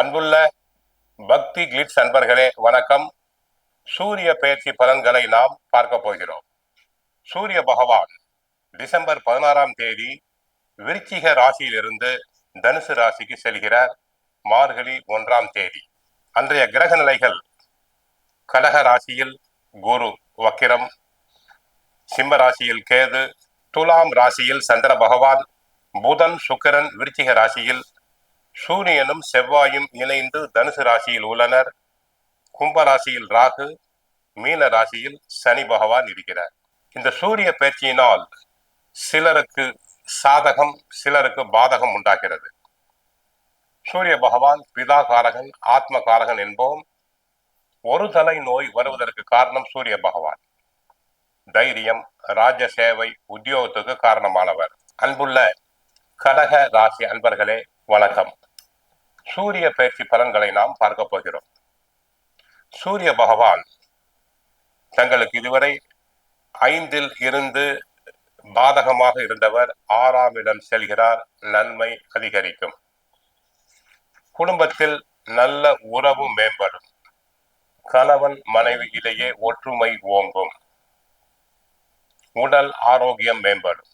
அன்புள்ள பக்தி கிளிட்ஸ் அன்பர்களே வணக்கம். சூரிய பயிற்சி பலன்களை நாம் பார்க்க போகிறோம். சூரிய பகவான் டிசம்பர் பதினாறாம் தேதி விருச்சிக ராசியிலிருந்து தனுசு ராசிக்கு செல்கிறார் மார்கழி ஒன்றாம் தேதி. அன்றைய கிரக நிலைகள் கடக ராசியில் குரு வக்கிரம் சிம்ம ராசியில் கேது துலாம் ராசியில் சந்திர பகவான் புதன் சுக்கிரன் விருச்சிக ராசியில் சூரியனும் செவ்வாயும் இணைந்து தனுசு ராசியில் உள்ளனர். கும்பராசியில் ராகு மீன ராசியில் சனி பகவான் இருக்கிறார். இந்த சூரிய பயிற்சியினால் சிலருக்கு சாதகம் சிலருக்கு பாதகம் உண்டாகிறது. சூரிய பகவான் பிதா காரகன் ஆத்ம காரகன் என்போம். ஒரு தலை நோய் வருவதற்கு காரணம் சூரிய பகவான். தைரியம் ராஜ சேவை உத்தியோகத்துக்கு காரணமானவர். அன்புள்ள கடக ராசி அன்பர்களே வணக்கம். சூரிய பயிற்சி பலன்களை நாம் பார்க்க போகிறோம். சூரிய பகவான் தங்களுக்கு இதுவரை ஐந்தில் இருந்து பாதகமாக இருந்தவர் ஆறாம் இடம் செல்கிறார் நன்மை அதிகரிக்கும். குடும்பத்தில் நல்ல உறவு மேம்படும். கணவன் மனைவி இடையே ஒற்றுமை ஓங்கும். உடல் ஆரோக்கியம் மேம்படும்.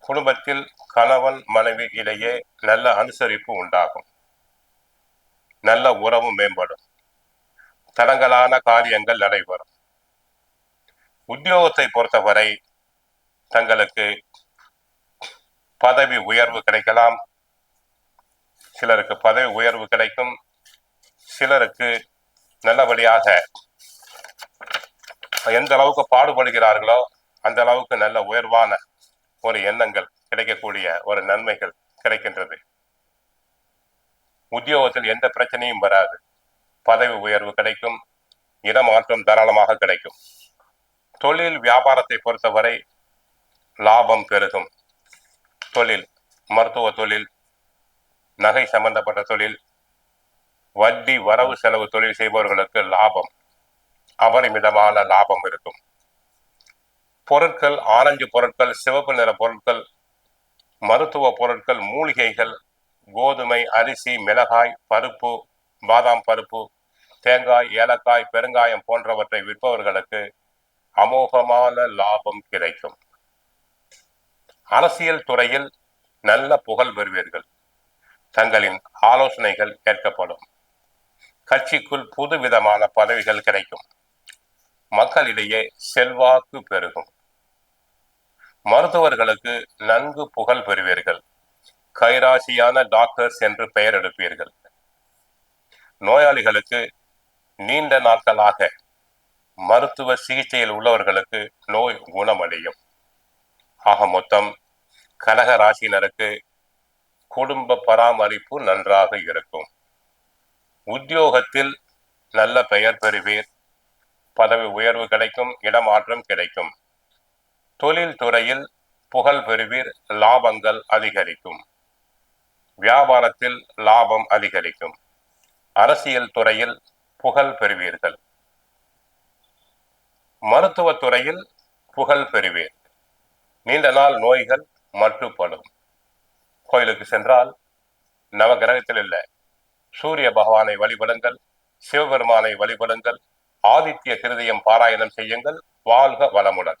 குடும்பத்தில் கணவன் மனைவி இடையே நல்ல அனுசரிப்பு உண்டாகும். நல்ல உறவும் மேம்படும். தடங்கலான காரியங்கள் நடைபெறும். உத்தியோகத்தை பொறுத்தவரை தங்களுக்கு பதவி உயர்வு கிடைக்கலாம். சிலருக்கு பதவி உயர்வு கிடைக்கும். சிலருக்கு நல்லபடியாக எந்த அளவுக்கு பாடுபடுகிறார்களோ அந்த அளவுக்கு நல்ல உயர்வான ஒரு எண்ணங்கள் கிடைக்கக்கூடிய ஒரு நன்மைகள் கிடைக்கின்றது. உத்தியோகத்தில் எந்த பிரச்சனையும் வராது. பதவி உயர்வு கிடைக்கும் இடமாற்றம் தாராளமாக கிடைக்கும். தொழில் வியாபாரத்தை பொறுத்தவரை லாபம் பெருகும். தொழில் மருத்துவ தொழில் நகை சம்பந்தப்பட்ட தொழில் வட்டி வரவு செலவு தொழில் செய்பவர்களுக்கு லாபம். அபரிமிதமான லாபம் இருக்கும். பொருட்கள் ஆரஞ்சு பொருட்கள் சிவப்பு நிற பொருட்கள் மருத்துவ பொருட்கள் மூலிகைகள் கோதுமை அரிசி மிளகாய் பருப்பு பாதாம் பருப்பு தேங்காய் ஏலக்காய் பெருங்காயம் போன்றவற்றை விற்பவர்களுக்கு அமோகமான லாபம் கிடைக்கும். அரசியல் துறையில் நல்ல புகழ் பெறுவீர்கள். தங்களின் ஆலோசனைகள் கேட்கப்படும். கட்சிக்குள் புது விதமான பதவிகள் கிடைக்கும். மக்களிடையே செல்வாக்கு பெருகும். மருத்துவர்களுக்கு நன்கு புகழ் பெறுவீர்கள். கைராசியான டாக்டர்ஸ் என்று பெயர் எடுப்பீர்கள். நோயாளிகளுக்கு நீண்ட நாட்களாக மருத்துவ சிகிச்சையில் உள்ளவர்களுக்கு நோய் குணமடையும். ஆக மொத்தம் கடக ராசினருக்கு குடும்ப பராமரிப்பு நன்றாக இருக்கும். உத்தியோகத்தில் நல்ல பெயர் பெறுவீர். பதவி உயர்வு கிடைக்கும் இடமாற்றம் கிடைக்கும். தொழில் துறையில் புகழ் பெறுவீர் லாபங்கள் அதிகரிக்கும். வியாபாரத்தில் லாபம் அதிகரிக்கும். அரசியல் துறையில் புகழ் பெறுவீர்கள். மருத்துவத்துறையில் புகழ் பெறுவீர். நீண்ட நாள் நோய்கள் மட்டுப்படும். கோயிலுக்கு சென்றால் நவகிரகத்தில் இல்லை. சூரிய பகவானை வழிபடுங்கள் சிவபெருமானை வழிபடுங்கள் ஆதித்ய கிருதயம் பாராயணம் செய்யுங்கள் வாழ்க வளமுடன்.